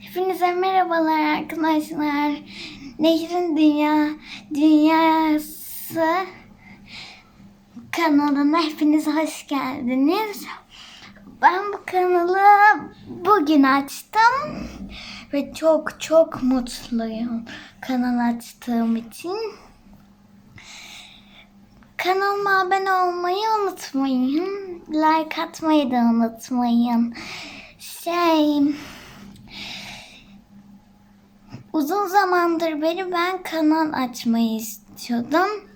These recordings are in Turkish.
Hepinize merhabalar arkadaşlar. Nehrin Dünya Dünyası kanalına hepiniz hoş geldiniz. Ben bu kanalı bugün açtım ve çok çok mutluyum kanal açtığım için. Kanalıma abone olmayı unutmayın. Like atmayı da unutmayın. Şey, uzun zamandır beri ben kanal açmayı istiyordum.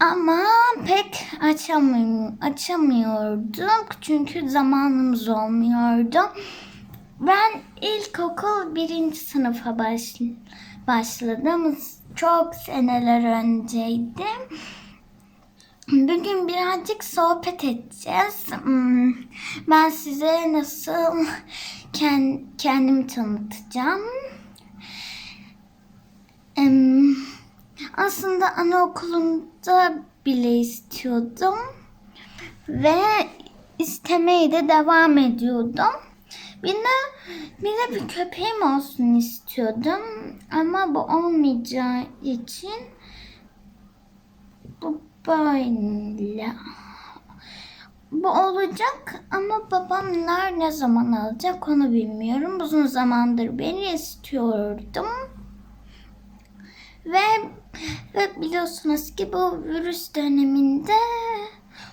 Ama pek açamıyorum, açamıyordum çünkü zamanımız olmuyordu. Ben ilkokul birinci sınıfa baş, başladım. Çok seneler önceydi. Bugün birazcık sohbet edeceğiz. Hmm, Ben size nasıl kend- kendimi tanıtacağım. Aslında anaokulunda bile istiyordum. Ve istemeye de devam ediyordum. Bir de, bir de bir köpeğim olsun istiyordum. Ama bu olmayacağı için böyle. Bu olacak ama babamlar ne zaman alacak onu bilmiyorum. Uzun zamandır beni istiyordum. Ve, ve biliyorsunuz ki bu virüs döneminde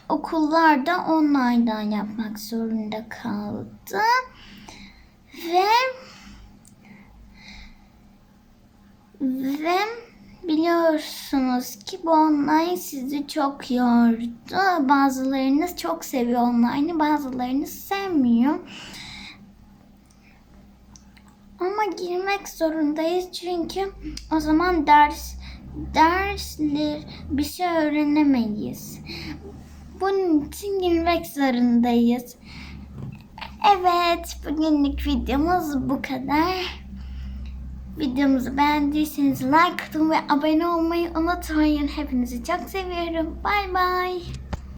okullarda online'dan yapmak zorunda kaldı. Ve ve biliyorsunuz ki bu online sizi çok yordu. Bazılarınız çok seviyor online'ı, bazılarınız sevmiyor. Ama girmek zorundayız çünkü o zaman ders dersler bir şey öğrenemeyiz. Bunun için girmek zorundayız. Evet, bugünlük videomuz bu kadar. Videomuzu beğendiyseniz like atın ve abone olmayı unutmayın. Hepinizi çok seviyorum. Bay bay.